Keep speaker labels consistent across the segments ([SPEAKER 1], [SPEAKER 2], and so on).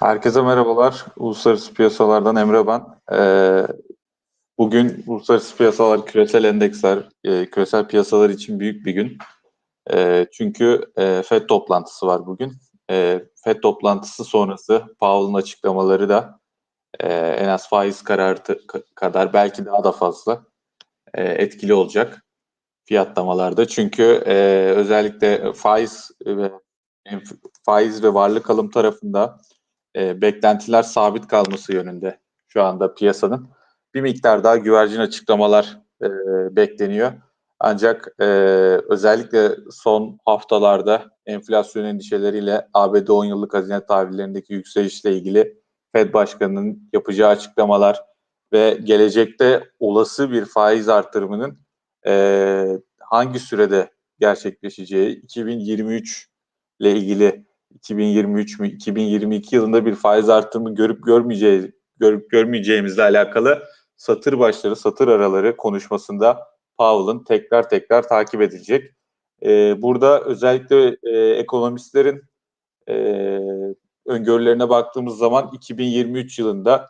[SPEAKER 1] Herkese merhabalar. Uluslararası piyasalardan Emre ben. Ee, bugün uluslararası piyasalar, küresel endeksler, e, küresel piyasalar için büyük bir gün. E, çünkü e, FED toplantısı var bugün. E, FED toplantısı sonrası Powell'ın açıklamaları da e, en az faiz kararı kadar belki daha da fazla e, etkili olacak fiyatlamalarda. Çünkü e, özellikle faiz ve faiz ve varlık alım tarafında e, beklentiler sabit kalması yönünde şu anda piyasanın. Bir miktar daha güvercin açıklamalar e, bekleniyor. Ancak e, özellikle son haftalarda enflasyon endişeleriyle ABD 10 yıllık hazine tahvillerindeki yükselişle ilgili Fed Başkanı'nın yapacağı açıklamalar ve gelecekte olası bir faiz artırımının e, hangi sürede gerçekleşeceği 2023 ile ilgili 2023 mü 2022 yılında bir faiz artırımı görüp görmeyeceğiz görüp görmeyeceğimizle alakalı satır başları, satır araları konuşmasında Powell'ın tekrar tekrar takip edilecek. Ee, burada özellikle e, ekonomistlerin e, öngörülerine baktığımız zaman 2023 yılında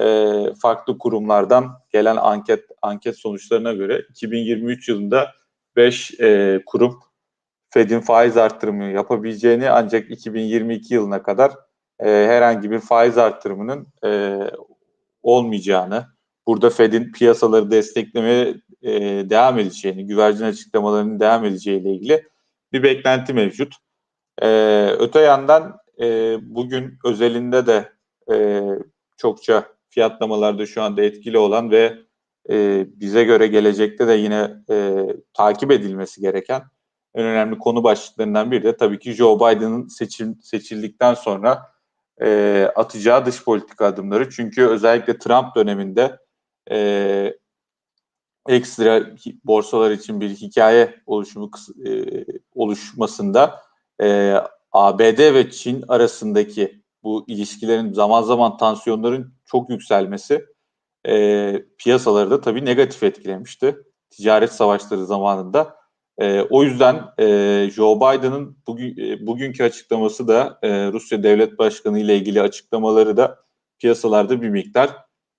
[SPEAKER 1] e, farklı kurumlardan gelen anket anket sonuçlarına göre 2023 yılında 5 e, kurum Fed'in faiz arttırımı yapabileceğini ancak 2022 yılına kadar e, herhangi bir faiz arttırımının e, olmayacağını, burada Fed'in piyasaları desteklemeye e, devam edeceğini, güvercin açıklamalarının devam edeceğiyle ilgili bir beklenti mevcut. E, öte yandan e, bugün özelinde de e, çokça fiyatlamalarda şu anda etkili olan ve e, bize göre gelecekte de yine e, takip edilmesi gereken en önemli konu başlıklarından biri de tabii ki Joe Biden'ın seçil, seçildikten sonra e, atacağı dış politika adımları. Çünkü özellikle Trump döneminde e, ekstra borsalar için bir hikaye oluşumu e, oluşmasında e, ABD ve Çin arasındaki bu ilişkilerin zaman zaman tansiyonların çok yükselmesi e, piyasaları da tabii negatif etkilemişti. Ticaret savaşları zamanında e, o yüzden e, Joe Biden'ın bugün e, bugünkü açıklaması da e, Rusya Devlet Başkanı ile ilgili açıklamaları da piyasalarda bir miktar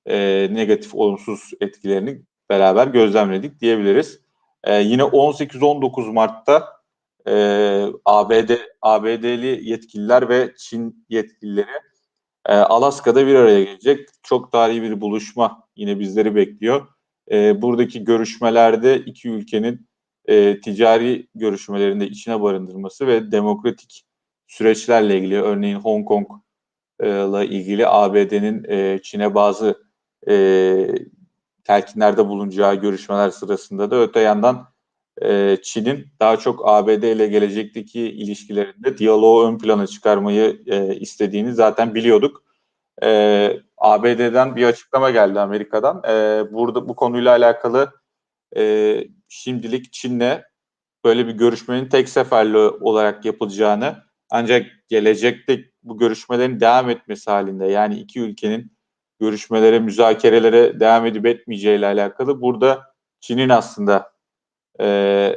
[SPEAKER 1] e, negatif olumsuz etkilerini beraber gözlemledik diyebiliriz. E, yine 18-19 Mart'ta e, ABD ABD'li yetkililer ve Çin yetkilileri e, Alaska'da bir araya gelecek. Çok tarihi bir buluşma yine bizleri bekliyor. E, buradaki görüşmelerde iki ülkenin e, ticari görüşmelerinde içine barındırması ve demokratik süreçlerle ilgili örneğin Hong Kong ile ilgili ABD'nin e, Çin'e bazı e, telkinlerde bulunacağı görüşmeler sırasında da öte yandan e, Çin'in daha çok ABD ile gelecekteki ilişkilerinde diyaloğu ön plana çıkarmayı e, istediğini zaten biliyorduk. E, ABD'den bir açıklama geldi Amerika'dan. E, burada bu konuyla alakalı e, şimdilik Çin'le böyle bir görüşmenin tek seferli olarak yapılacağını ancak gelecekte bu görüşmelerin devam etmesi halinde yani iki ülkenin görüşmelere, müzakerelere devam edip etmeyeceği ile alakalı burada Çin'in aslında e,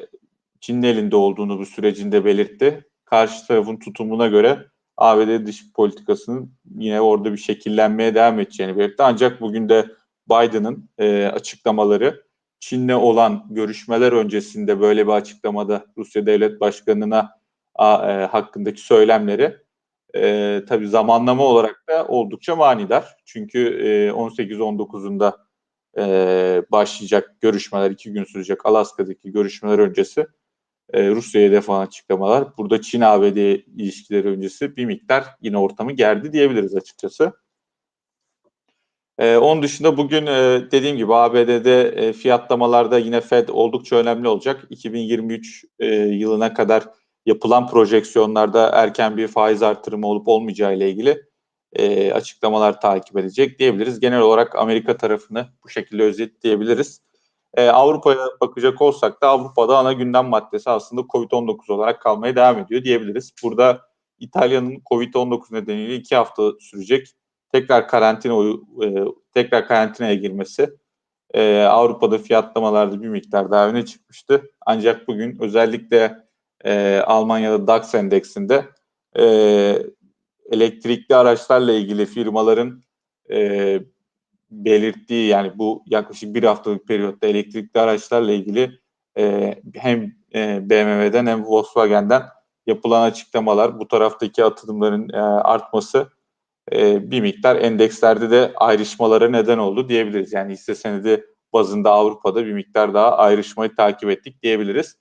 [SPEAKER 1] Çin'in elinde olduğunu bu sürecinde belirtti. Karşı tarafın tutumuna göre ABD dış politikasının yine orada bir şekillenmeye devam edeceğini belirtti. Ancak bugün de Biden'ın e, açıklamaları Çin'le olan görüşmeler öncesinde böyle bir açıklamada Rusya Devlet Başkanı'na e, hakkındaki söylemleri e, tabii zamanlama olarak da oldukça manidar. Çünkü e, 18-19'unda e, başlayacak görüşmeler, iki gün sürecek Alaska'daki görüşmeler öncesi e, Rusya'ya defan açıklamalar. Burada Çin-ABD ilişkileri öncesi bir miktar yine ortamı gerdi diyebiliriz açıkçası. Ee, onun dışında bugün e, dediğim gibi ABD'de e, fiyatlamalarda yine Fed oldukça önemli olacak. 2023 e, yılına kadar yapılan projeksiyonlarda erken bir faiz artırımı olup olmayacağı ile ilgili e, açıklamalar takip edecek diyebiliriz. Genel olarak Amerika tarafını bu şekilde özetleyebiliriz. E, Avrupa'ya bakacak olsak da Avrupa'da ana gündem maddesi aslında COVID-19 olarak kalmaya devam ediyor diyebiliriz. Burada İtalya'nın COVID-19 nedeniyle iki hafta sürecek tekrar karantina e, tekrar karantinaya girmesi e, Avrupa'da fiyatlamalarda bir miktar daha öne çıkmıştı. Ancak bugün özellikle e, Almanya'da DAX endeksinde e, elektrikli araçlarla ilgili firmaların e, belirttiği yani bu yaklaşık bir haftalık periyotta elektrikli araçlarla ilgili e, hem e, BMW'den hem Volkswagen'den yapılan açıklamalar, bu taraftaki atılımların e, artması e, bir miktar endekslerde de ayrışmalara neden oldu diyebiliriz. Yani hisse senedi bazında Avrupa'da bir miktar daha ayrışmayı takip ettik diyebiliriz.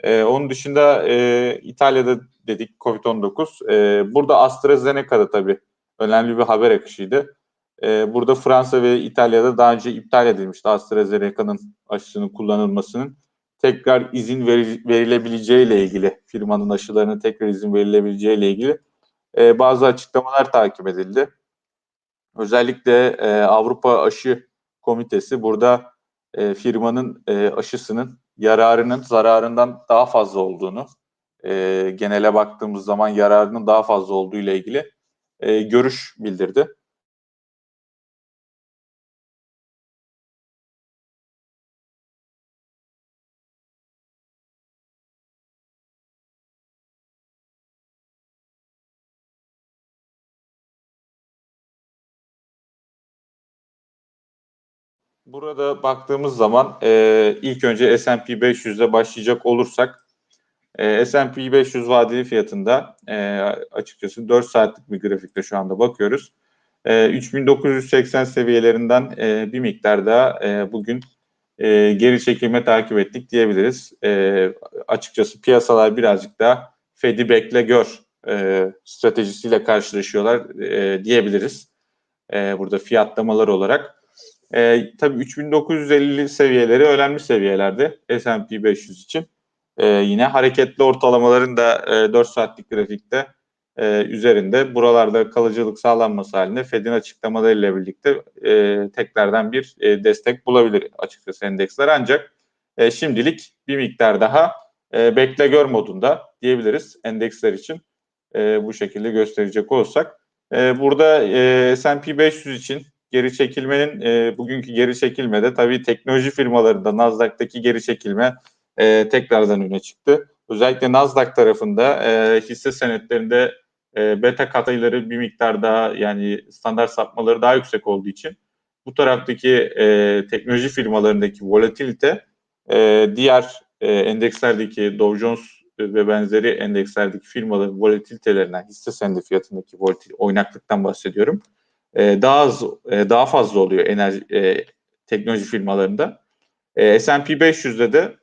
[SPEAKER 1] E, onun dışında e, İtalya'da dedik COVID-19. E, burada AstraZeneca'da tabii önemli bir haber akışıydı. E, burada Fransa ve İtalya'da daha önce iptal edilmişti AstraZeneca'nın aşısının kullanılmasının tekrar izin veri, verilebileceği ile ilgili firmanın aşılarına tekrar izin verilebileceği ile ilgili e, bazı açıklamalar takip edildi. Özellikle e, Avrupa Aşı Komitesi burada e, firmanın e, aşısının yararının zararından daha fazla olduğunu, e, genele baktığımız zaman yararının daha fazla olduğu ile ilgili e, görüş bildirdi. Burada baktığımız zaman e, ilk önce S&P 500'de başlayacak olursak e, S&P 500 vadeli fiyatında e, açıkçası 4 saatlik bir grafikte şu anda bakıyoruz. E, 3980 seviyelerinden e, bir miktar daha e, bugün e, geri çekilme takip ettik diyebiliriz. E, açıkçası piyasalar birazcık daha Fed'i bekle gör e, stratejisiyle karşılaşıyorlar e, diyebiliriz. E, burada fiyatlamalar olarak. E, tabii 3950 seviyeleri önemli seviyelerde S&P 500 için. E, yine hareketli ortalamaların da e, 4 saatlik grafikte e, üzerinde buralarda kalıcılık sağlanması halinde Fed'in açıklamalarıyla birlikte e, tekrardan bir e, destek bulabilir açıkçası endeksler ancak e, şimdilik bir miktar daha e, bekle gör modunda diyebiliriz endeksler için e, bu şekilde gösterecek olsak. E, burada e, S&P 500 için geri çekilmenin e, bugünkü geri çekilmede tabii teknoloji firmalarında Nasdaq'taki geri çekilme e, tekrardan öne çıktı. Özellikle Nasdaq tarafında e, hisse senetlerinde e, beta katayları bir miktar daha yani standart sapmaları daha yüksek olduğu için bu taraftaki e, teknoloji firmalarındaki volatilite e, diğer e, endekslerdeki Dow Jones ve benzeri endekslerdeki firmaların volatilitelerinden hisse senedi fiyatındaki volatil oynaklıktan bahsediyorum e, daha az e, daha fazla oluyor enerji e, teknoloji firmalarında. E, S&P 500'de de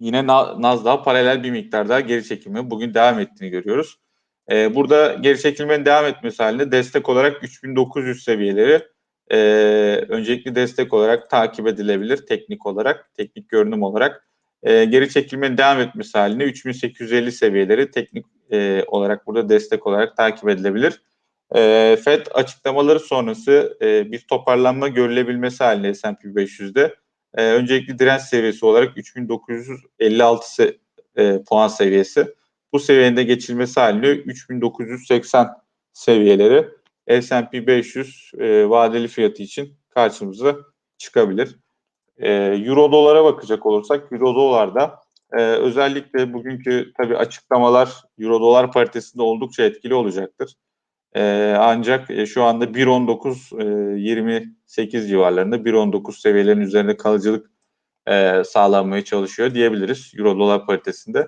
[SPEAKER 1] yine Nasdaq paralel bir miktar daha geri çekilme bugün devam ettiğini görüyoruz. E, burada geri çekilmenin devam etmesi halinde destek olarak 3900 seviyeleri e, öncelikli destek olarak takip edilebilir teknik olarak, teknik görünüm olarak. E, geri çekilmenin devam etmesi halinde 3850 seviyeleri teknik e, olarak burada destek olarak takip edilebilir. E, FED açıklamaları sonrası e, bir toparlanma görülebilmesi halinde S&P 500'de e, öncelikli direnç seviyesi olarak 3956 se, e, puan seviyesi. Bu seviyede geçilmesi halinde 3980 seviyeleri S&P 500 e, vadeli fiyatı için karşımıza çıkabilir. E, Euro dolara bakacak olursak Euro dolarda e, özellikle bugünkü tabii açıklamalar Euro dolar paritesinde oldukça etkili olacaktır. E, ancak e, şu anda 1.19 e, 28 civarlarında 1.19 seviyelerin üzerinde kalıcılık e, sağlanmaya çalışıyor diyebiliriz Euro dolar paritesinde.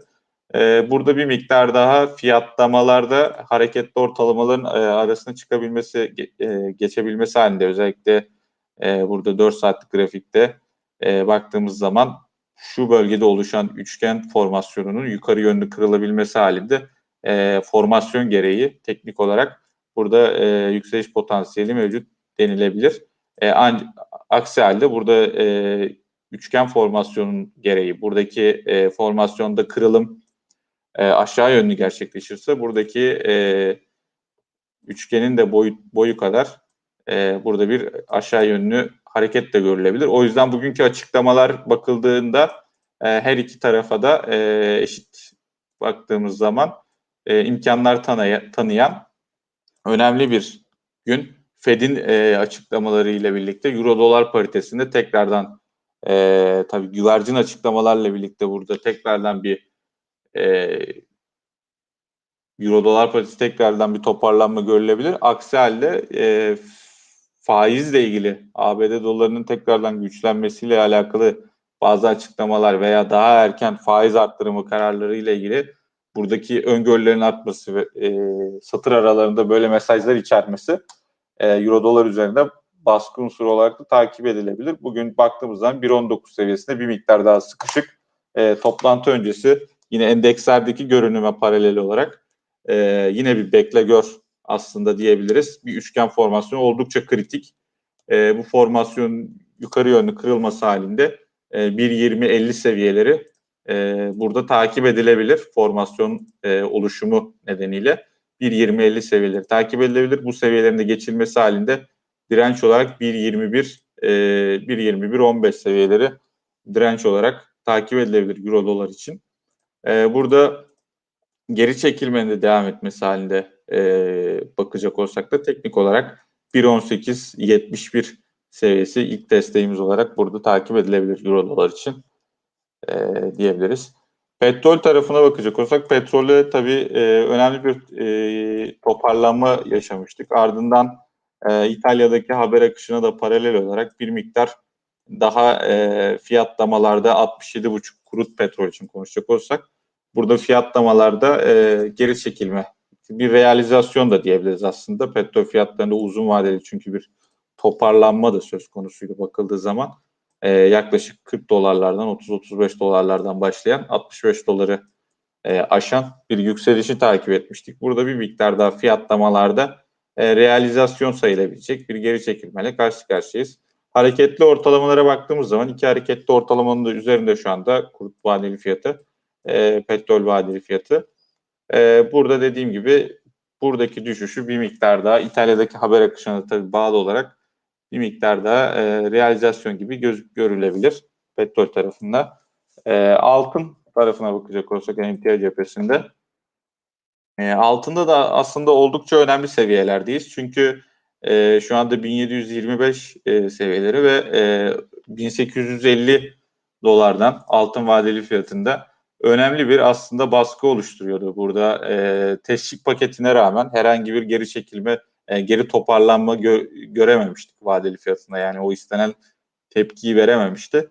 [SPEAKER 1] E, burada bir miktar daha fiyatlamalarda hareketli ortalamaların e, arasına çıkabilmesi, e, geçebilmesi halinde özellikle e, burada 4 saatlik grafikte e, baktığımız zaman şu bölgede oluşan üçgen formasyonunun yukarı yönlü kırılabilmesi halinde e, formasyon gereği teknik olarak burada e, yükseliş potansiyeli mevcut denilebilir. E, aksi halde burada e, üçgen formasyonun gereği buradaki e, formasyonda kırılım e, aşağı yönlü gerçekleşirse buradaki e, üçgenin de boyu, boyu kadar e, burada bir aşağı yönlü hareket de görülebilir. O yüzden bugünkü açıklamalar bakıldığında e, her iki tarafa da e, eşit baktığımız zaman e, imkanlar tanıya, tanıyan önemli bir gün. Fed'in e, açıklamaları ile birlikte Euro dolar paritesinde tekrardan e, tabii güvercin açıklamalarla birlikte burada tekrardan bir e, Euro dolar paritesi tekrardan bir toparlanma görülebilir. Aksi halde e, faizle ilgili ABD dolarının tekrardan güçlenmesiyle alakalı bazı açıklamalar veya daha erken faiz arttırımı kararları ile ilgili buradaki öngörülerin artması ve e, satır aralarında böyle mesajlar içermesi e, Euro dolar üzerinde baskı unsuru olarak da takip edilebilir. Bugün baktığımız zaman 1.19 seviyesinde bir miktar daha sıkışık. E, toplantı öncesi yine endekslerdeki görünüme paralel olarak e, yine bir bekle gör aslında diyebiliriz. Bir üçgen formasyonu oldukça kritik. E, bu formasyon yukarı yönlü kırılması halinde e, 1.20-50 seviyeleri e, burada takip edilebilir formasyon e, oluşumu nedeniyle. 1.20-50 seviyeleri takip edilebilir. Bu seviyelerin de geçilmesi halinde direnç olarak 1.21 e, 1.21-15 seviyeleri direnç olarak takip edilebilir Euro dolar için. E, burada geri çekilmenin de devam etmesi halinde e, bakacak olsak da teknik olarak 1.18-71 seviyesi ilk desteğimiz olarak burada takip edilebilir Euro dolar için e, diyebiliriz. Petrol tarafına bakacak olsak petrolde tabii e, önemli bir e, toparlanma yaşamıştık. Ardından e, İtalya'daki haber akışına da paralel olarak bir miktar daha e, fiyatlamalarda 67,5 kurut petrol için konuşacak olsak burada fiyatlamalarda e, geri çekilme bir realizasyon da diyebiliriz aslında. Petrol fiyatlarında uzun vadeli çünkü bir toparlanma da söz konusuydu bakıldığı zaman. E, yaklaşık 40 dolarlardan 30-35 dolarlardan başlayan 65 doları e, aşan bir yükselişi takip etmiştik. Burada bir miktar daha fiyatlamalarda e, realizasyon sayılabilecek bir geri çekilmeyle karşı karşıyayız. Hareketli ortalamalara baktığımız zaman iki hareketli ortalamanın da üzerinde şu anda kurut vadeli fiyatı, e, petrol vadeli fiyatı. E, burada dediğim gibi buradaki düşüşü bir miktar daha İtalya'daki haber akışına tabii bağlı olarak bir miktar daha e, realizasyon gibi göz, görülebilir petrol tarafında. E, altın tarafına bakacak olursak emtia cephesinde e, altında da aslında oldukça önemli seviyelerdeyiz. Çünkü e, şu anda 1725 e, seviyeleri ve e, 1850 dolardan altın vadeli fiyatında önemli bir aslında baskı oluşturuyordu. Burada e, teşvik paketine rağmen herhangi bir geri çekilme, e, geri toparlanma gö- görememiştik vadeli fiyatında. Yani o istenen tepkiyi verememişti.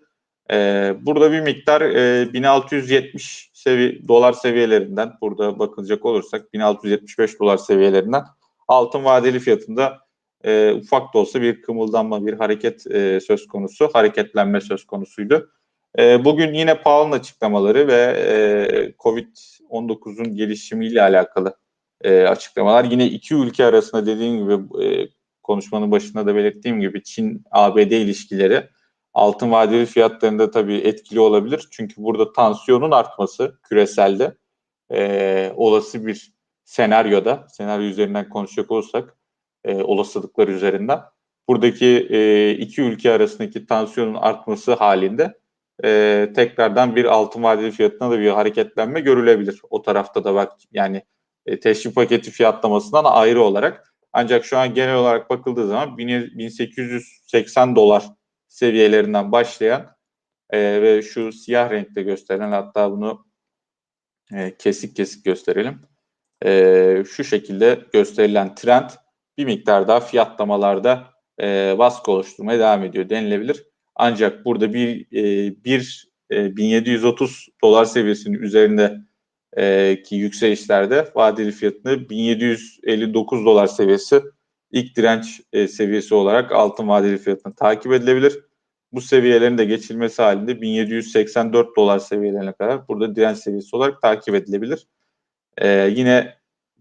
[SPEAKER 1] E, burada bir miktar e, 1670 sevi dolar seviyelerinden burada bakılacak olursak 1675 dolar seviyelerinden altın vadeli fiyatında e, ufak da olsa bir kımıldanma, bir hareket e, söz konusu, hareketlenme söz konusuydu. E, bugün yine Powell'ın açıklamaları ve e, Covid-19'un gelişimiyle alakalı e, açıklamalar. Yine iki ülke arasında dediğim gibi e, konuşmanın başında da belirttiğim gibi Çin-ABD ilişkileri altın vadeli fiyatlarında tabii etkili olabilir. Çünkü burada tansiyonun artması küreselde e, olası bir senaryoda, senaryo üzerinden konuşacak olursak e, olasılıklar üzerinden buradaki e, iki ülke arasındaki tansiyonun artması halinde e, tekrardan bir altın vadeli fiyatına da bir hareketlenme görülebilir. O tarafta da bak yani e, teşvik paketi fiyatlamasından ayrı olarak. Ancak şu an genel olarak bakıldığı zaman 1880 dolar seviyelerinden başlayan e, ve şu siyah renkte gösterilen hatta bunu e, kesik kesik gösterelim. E, şu şekilde gösterilen trend bir miktar daha fiyatlamalarda e, baskı oluşturmaya devam ediyor denilebilir. Ancak burada bir, e, bir e, 1730 dolar seviyesinin üzerinde e, ki yükselişlerde vadeli fiyatını 1759 dolar seviyesi ilk direnç e, seviyesi olarak altın vadeli fiyatını takip edilebilir. Bu seviyelerin de geçilmesi halinde 1784 dolar seviyelerine kadar burada direnç seviyesi olarak takip edilebilir. E, yine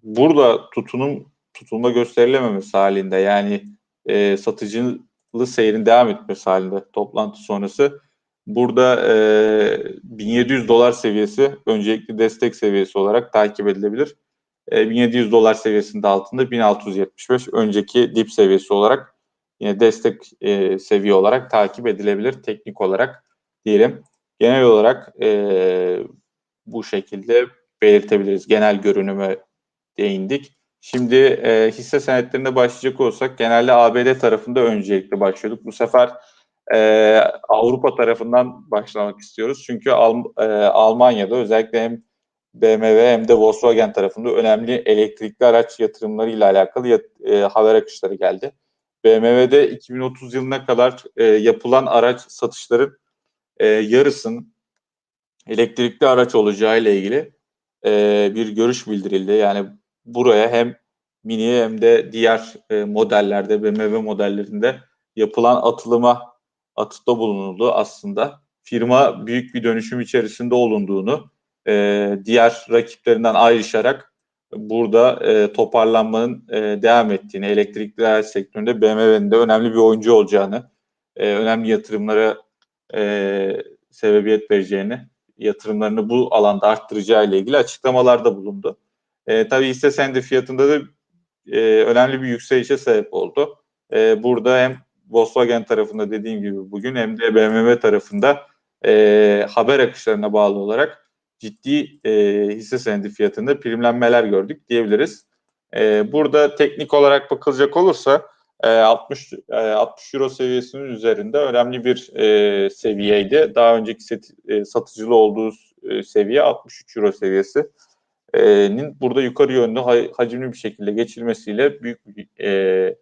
[SPEAKER 1] burada tutunum tutulma gösterilememesi halinde yani e, satıcılı seyrin devam etmesi halinde toplantı sonrası burada e, 1700 dolar seviyesi öncelikli destek seviyesi olarak takip edilebilir. E, 1700 dolar seviyesinde altında 1675 önceki dip seviyesi olarak yine destek e, seviye olarak takip edilebilir teknik olarak diyelim. Genel olarak e, bu şekilde belirtebiliriz. Genel görünüme değindik. Şimdi e, hisse senetlerinde başlayacak olsak genelde ABD tarafında öncelikle başlıyorduk. Bu sefer e, Avrupa tarafından başlamak istiyoruz. Çünkü Al, e, Almanya'da özellikle hem BMW hem de Volkswagen tarafında önemli elektrikli araç yatırımları ile alakalı yat- e, haber akışları geldi. BMW'de 2030 yılına kadar e, yapılan araç satışların e, yarısının elektrikli araç olacağı ile ilgili e, bir görüş bildirildi. Yani buraya hem Mini hem de diğer e, modellerde BMW modellerinde yapılan atılıma atıfta bulunuldu aslında. Firma büyük bir dönüşüm içerisinde olunduğunu, e, diğer rakiplerinden ayrışarak burada e, toparlanmanın e, devam ettiğini, elektrikli araç sektöründe BMW'nin de önemli bir oyuncu olacağını, e, önemli yatırımlara e, sebebiyet vereceğini, yatırımlarını bu alanda arttıracağı ile ilgili açıklamalarda bulundu. E, tabii hisse senedi fiyatında da e, önemli bir yükselişe sebep oldu. E, burada hem Volkswagen tarafında dediğim gibi bugün hem de BMW tarafında e, haber akışlarına bağlı olarak ciddi e, hisse senedi fiyatında primlenmeler gördük diyebiliriz. E, burada teknik olarak bakılacak olursa e, 60 e, 60 euro seviyesinin üzerinde önemli bir e, seviyeydi. Daha önceki set, e, satıcılı olduğu e, seviye 63 euro seviyesi nin burada yukarı yönlü hacimli bir şekilde geçilmesiyle büyük bir e,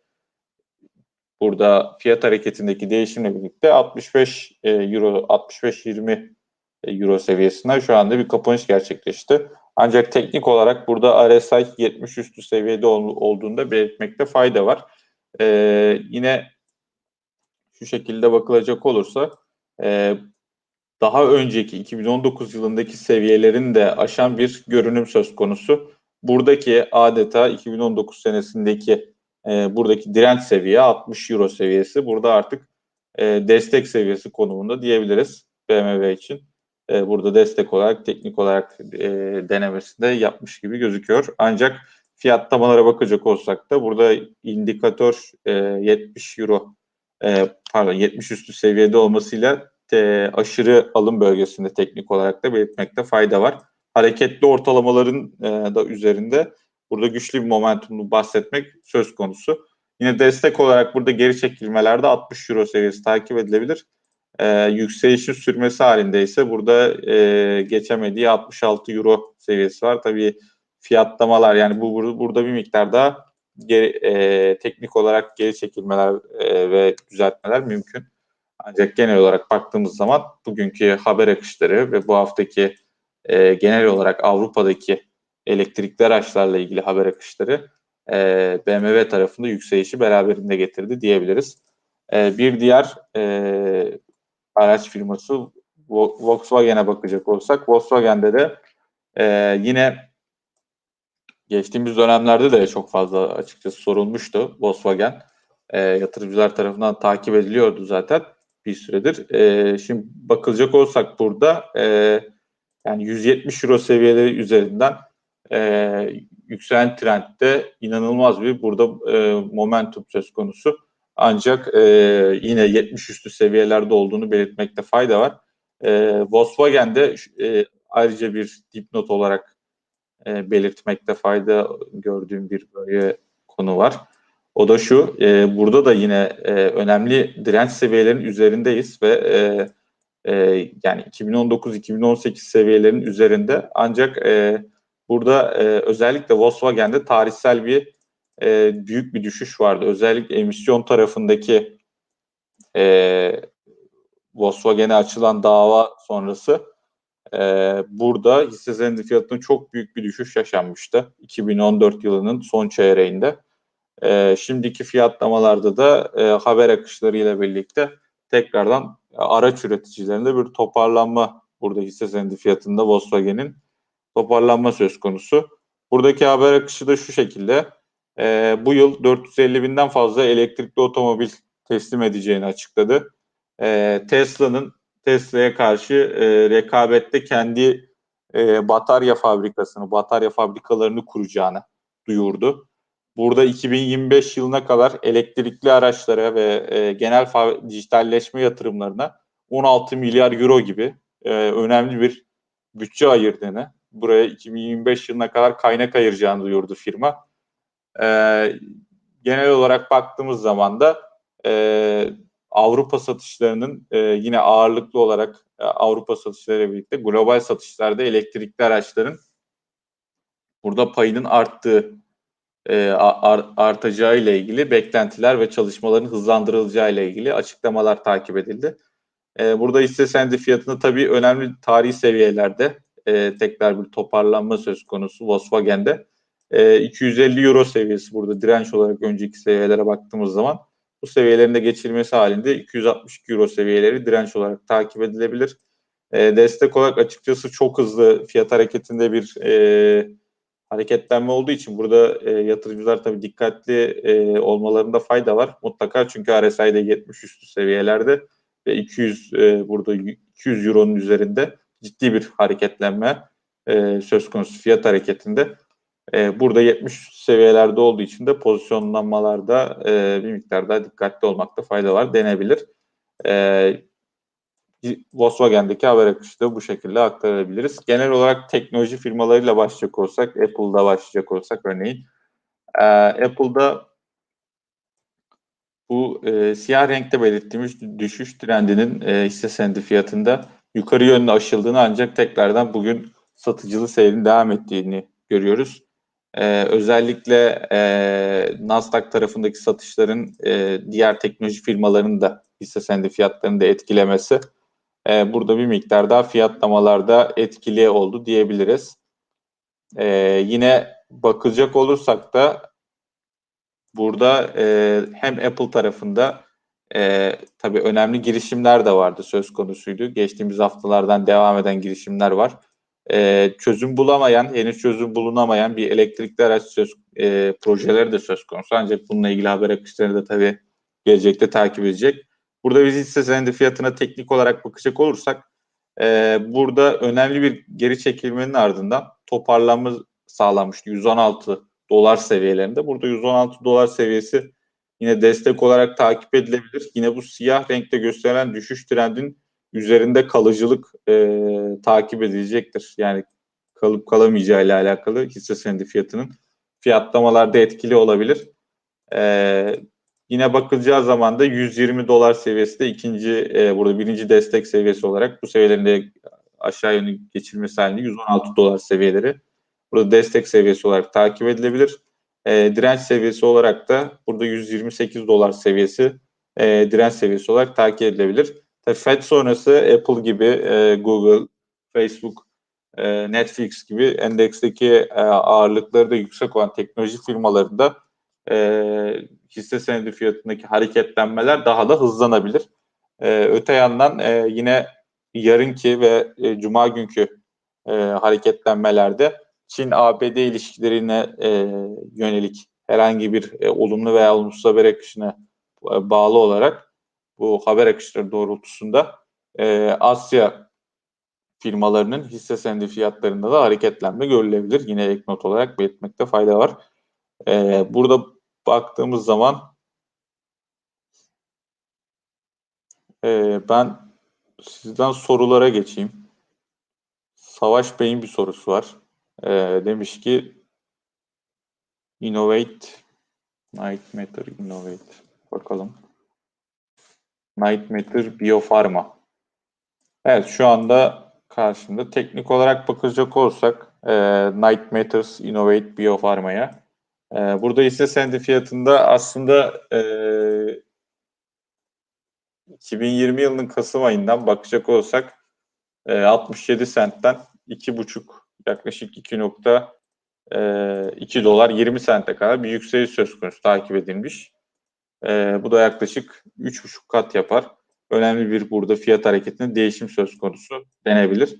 [SPEAKER 1] burada fiyat hareketindeki değişimle birlikte 65 e, euro 65-20 euro seviyesinden şu anda bir kapanış gerçekleşti. Ancak teknik olarak burada RSI 70 üstü seviyede ol, olduğunda belirtmekte fayda var. E, yine şu şekilde bakılacak olursa e, daha önceki 2019 yılındaki seviyelerin de aşan bir görünüm söz konusu. Buradaki adeta 2019 senesindeki e, buradaki direnç seviye 60 euro seviyesi. Burada artık e, destek seviyesi konumunda diyebiliriz BMW için. E, burada destek olarak teknik olarak e, denemesinde yapmış gibi gözüküyor. Ancak fiyatlamalara bakacak olsak da burada indikatör e, 70 euro e, pardon 70 üstü seviyede olmasıyla e, aşırı alım bölgesinde teknik olarak da belirtmekte fayda var. Hareketli ortalamaların e, da üzerinde burada güçlü bir momentumlu bahsetmek söz konusu. Yine destek olarak burada geri çekilmelerde 60 euro seviyesi takip edilebilir. E, yükselişin sürmesi halinde ise burada e, geçemediği 66 euro seviyesi var. Tabii fiyatlamalar yani bu burada bir miktar daha geri, e, teknik olarak geri çekilmeler e, ve düzeltmeler mümkün. Ancak genel olarak baktığımız zaman bugünkü haber akışları ve bu haftaki e, genel olarak Avrupa'daki elektrikli araçlarla ilgili haber akışları e, BMW tarafında yükselişi beraberinde getirdi diyebiliriz. E, bir diğer e, araç firması Volkswagen'e bakacak olsak Volkswagen'de de e, yine geçtiğimiz dönemlerde de çok fazla açıkçası sorulmuştu Volkswagen. E, yatırımcılar tarafından takip ediliyordu zaten bir süredir. E, şimdi bakılacak olsak burada e, yani 170 euro seviyeleri üzerinden e, yükselen trendde inanılmaz bir burada e, momentum söz konusu. Ancak e, yine 70 üstü seviyelerde olduğunu belirtmekte fayda var. E, Volkswagen'de e, ayrıca bir dipnot olarak e, belirtmekte fayda gördüğüm bir böyle konu var. O da şu, e, burada da yine e, önemli direnç seviyelerinin üzerindeyiz ve e, e, yani 2019-2018 seviyelerin üzerinde ancak e, burada e, özellikle Volkswagen'de tarihsel bir e, büyük bir düşüş vardı. Özellikle emisyon tarafındaki e, Volkswagen'e açılan dava sonrası e, burada hisse senedi fiyatının çok büyük bir düşüş yaşanmıştı. 2014 yılının son çeyreğinde. E, şimdiki fiyatlamalarda da e, haber akışlarıyla birlikte tekrardan araç üreticilerinde bir toparlanma burada hisse senedi fiyatında Volkswagen'in toparlanma söz konusu. Buradaki haber akışı da şu şekilde. E, bu yıl 450 binden fazla elektrikli otomobil teslim edeceğini açıkladı. E, Tesla'nın Tesla'ya karşı e, rekabette kendi e, batarya fabrikasını, batarya fabrikalarını kuracağını duyurdu. Burada 2025 yılına kadar elektrikli araçlara ve e, genel dijitalleşme yatırımlarına 16 milyar euro gibi e, önemli bir bütçe ayırdığını, buraya 2025 yılına kadar kaynak ayıracağını duyurdu firma. E, genel olarak baktığımız zaman da e, Avrupa satışlarının e, yine ağırlıklı olarak e, Avrupa satışlarıyla birlikte global satışlarda elektrikli araçların burada payının arttığı e, ar, artacağı ile ilgili beklentiler ve çalışmaların hızlandırılacağı ile ilgili açıklamalar takip edildi. E, burada hisse senedi fiyatını tabii önemli tarihi seviyelerde e, tekrar bir toparlanma söz konusu Volkswagen'de. E, 250 euro seviyesi burada direnç olarak önceki seviyelere baktığımız zaman bu seviyelerin de geçilmesi halinde 262 euro seviyeleri direnç olarak takip edilebilir. E, destek olarak açıkçası çok hızlı fiyat hareketinde bir e, hareketlenme olduğu için burada e, yatırımcılar tabii dikkatli e, olmalarında fayda var. Mutlaka çünkü RSI'de 70 üstü seviyelerde ve 200 e, burada 200 euronun üzerinde ciddi bir hareketlenme e, söz konusu fiyat hareketinde. E, burada 70 seviyelerde olduğu için de pozisyonlanmalarda e, bir miktar daha dikkatli olmakta fayda var denebilir. E, Volkswagen'deki haber akışı da bu şekilde aktarabiliriz. Genel olarak teknoloji firmalarıyla başlayacak olsak, Apple'da başlayacak olsak örneğin, e, Apple'da bu e, siyah renkte belirttiğimiz düşüş trendinin e, hisse senedi fiyatında yukarı yönlü aşıldığını ancak tekrardan bugün satıcılı seyrin devam ettiğini görüyoruz. E, özellikle e, Nasdaq tarafındaki satışların e, diğer teknoloji firmalarının da hisse senedi fiyatlarını da etkilemesi e, burada bir miktar daha fiyatlamalarda etkili oldu diyebiliriz. E, yine bakacak olursak da burada e, hem Apple tarafında e, tabii önemli girişimler de vardı söz konusuydu. Geçtiğimiz haftalardan devam eden girişimler var. E, çözüm bulamayan, henüz çözüm bulunamayan bir elektrikli araç söz, e, projeleri de söz konusu. Ancak bununla ilgili haber akışlarını da tabii gelecekte takip edecek. Burada biz hisse senedi fiyatına teknik olarak bakacak olursak e, burada önemli bir geri çekilmenin ardından toparlanma sağlanmıştı. 116 dolar seviyelerinde. Burada 116 dolar seviyesi yine destek olarak takip edilebilir. Yine bu siyah renkte gösteren düşüş trendin üzerinde kalıcılık e, takip edilecektir. Yani kalıp kalamayacağı ile alakalı hisse senedi fiyatının fiyatlamalarda etkili olabilir. E, Yine bakılacağı zaman da 120 dolar seviyesi de ikinci e, burada birinci destek seviyesi olarak bu seviyelerinde aşağı yönlü geçilmesi halinde 116 dolar seviyeleri burada destek seviyesi olarak takip edilebilir. E, direnç seviyesi olarak da burada 128 dolar seviyesi e, direnç seviyesi olarak takip edilebilir. Tabii FED sonrası Apple gibi, e, Google, Facebook, e, Netflix gibi endeksteki e, ağırlıkları da yüksek olan teknoloji firmalarında e, hisse senedi fiyatındaki hareketlenmeler daha da hızlanabilir. E, öte yandan e, yine yarınki ve e, cuma günkü e, hareketlenmelerde Çin-ABD ilişkilerine e, yönelik herhangi bir e, olumlu veya olumsuz haber akışına e, bağlı olarak bu haber akışları doğrultusunda e, Asya firmalarının hisse senedi fiyatlarında da hareketlenme görülebilir. Yine ek not olarak belirtmekte fayda var. E, burada baktığımız zaman e, ben sizden sorulara geçeyim. Savaş Bey'in bir sorusu var. E, demiş ki Innovate Night Matter Innovate bakalım. Night Matter Biofarma. Evet şu anda karşımda teknik olarak bakacak olursak e, Night Matters Innovate Biofarma'ya ee, burada hisse senedi fiyatında aslında e, 2020 yılının Kasım ayından bakacak olsak e, 67 sentten 2,5 yaklaşık 2.2 e, dolar 20 sente kadar bir yükseliş söz konusu takip edilmiş. E, bu da yaklaşık 3,5 kat yapar. Önemli bir burada fiyat hareketinde değişim söz konusu denebilir.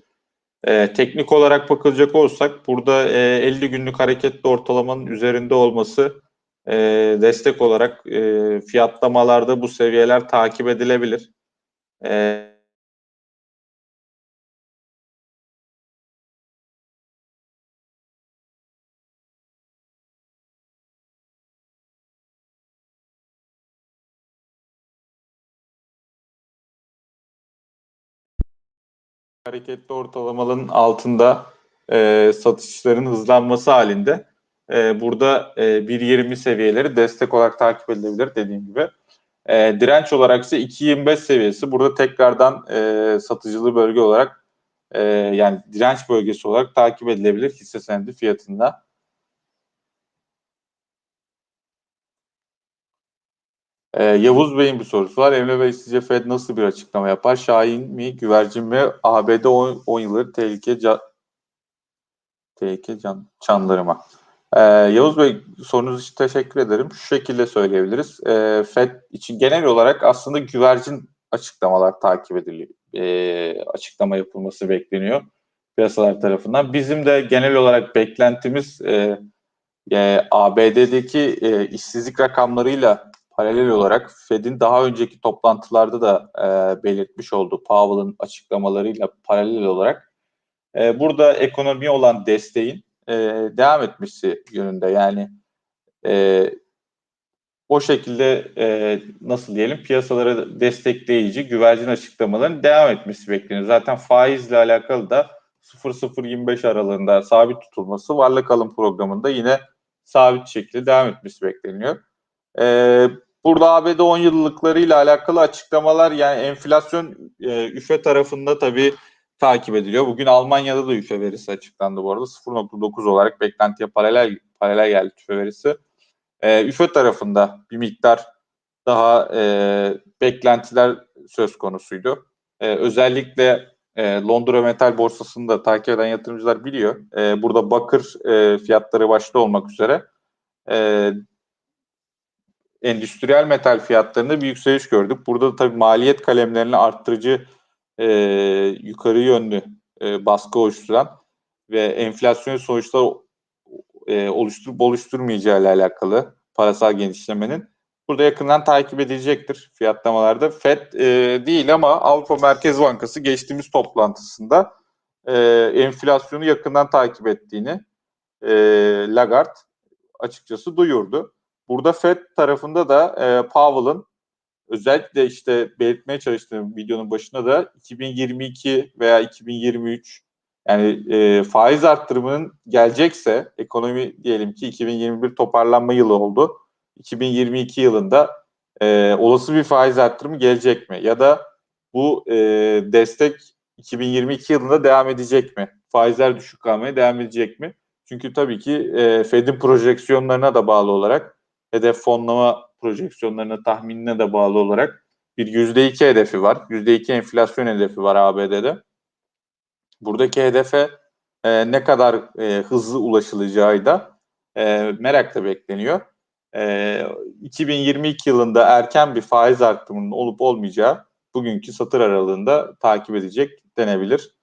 [SPEAKER 1] E, teknik olarak bakılacak olsak burada e, 50 günlük hareketli ortalamanın üzerinde olması e, destek olarak e, fiyatlamalarda bu seviyeler takip edilebilir. E, hareketli ortalamaların altında e, satışların hızlanması halinde e, burada e, 1.20 seviyeleri destek olarak takip edilebilir dediğim gibi. E, direnç olarak ise 2.25 seviyesi burada tekrardan e, satıcılı bölge olarak e, yani direnç bölgesi olarak takip edilebilir hisse senedi fiyatında. Ee, Yavuz Bey'in bir sorusu var. Emre Bey sizce Fed nasıl bir açıklama yapar? Şahin mi, güvercin mi? ABD 10 yılları tehlike ca- tehlike can çanlarıma. Ee, Yavuz Bey sorunuz için teşekkür ederim. Şu şekilde söyleyebiliriz. Ee, Fed için genel olarak aslında güvercin açıklamalar takip ediliyor. Ee, açıklama yapılması bekleniyor piyasalar tarafından. Bizim de genel olarak beklentimiz e, e, ABD'deki e, işsizlik rakamlarıyla paralel olarak Fed'in daha önceki toplantılarda da e, belirtmiş olduğu Powell'ın açıklamalarıyla paralel olarak e, burada ekonomiye olan desteğin e, devam etmesi yönünde. Yani e, o şekilde e, nasıl diyelim piyasalara destekleyici güvercin açıklamaların devam etmesi bekleniyor. Zaten faizle alakalı da 0.025 aralığında sabit tutulması varlık alım programında yine sabit şekilde devam etmesi bekleniyor. Ee, burada ABD 10 yıllıklarıyla alakalı açıklamalar yani enflasyon e, üfe tarafında tabii takip ediliyor. Bugün Almanya'da da üfe verisi açıklandı bu arada. 0.9 olarak beklentiye paralel paralel geldi üfe verisi. Ee, üfe tarafında bir miktar daha e, beklentiler söz konusuydu. Ee, özellikle e, Londra Metal Borsası'nı da takip eden yatırımcılar biliyor. E, burada bakır e, fiyatları başta olmak üzere e, endüstriyel metal fiyatlarında bir yükseliş gördük. Burada da tabii maliyet kalemlerini arttırıcı e, yukarı yönlü e, baskı oluşturan ve enflasyon sonuçta e, oluşturup oluşturmayacağı ile alakalı parasal genişlemenin burada yakından takip edilecektir fiyatlamalarda. FED e, değil ama Avrupa Merkez Bankası geçtiğimiz toplantısında e, enflasyonu yakından takip ettiğini e, Lagarde açıkçası duyurdu. Burada FED tarafında da e, Powell'ın özellikle işte belirtmeye çalıştığım videonun başında da 2022 veya 2023 yani e, faiz arttırımının gelecekse ekonomi diyelim ki 2021 toparlanma yılı oldu. 2022 yılında e, olası bir faiz arttırımı gelecek mi? Ya da bu e, destek 2022 yılında devam edecek mi? Faizler düşük kalmaya devam edecek mi? Çünkü tabii ki e, Fed'in projeksiyonlarına da bağlı olarak hedef fonlama projeksiyonlarına tahminine de bağlı olarak bir %2 hedefi var. %2 enflasyon hedefi var ABD'de. Buradaki hedefe e, ne kadar e, hızlı ulaşılacağı da e, merakla bekleniyor. E, 2022 yılında erken bir faiz artımının olup olmayacağı bugünkü satır aralığında takip edecek denebilir.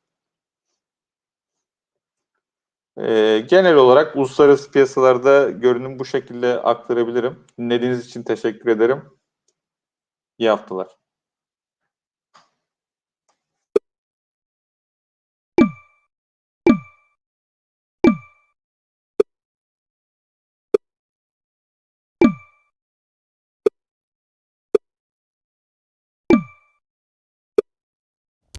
[SPEAKER 1] E, genel olarak uluslararası piyasalarda görünüm bu şekilde aktarabilirim. Dinlediğiniz için teşekkür ederim. İyi haftalar.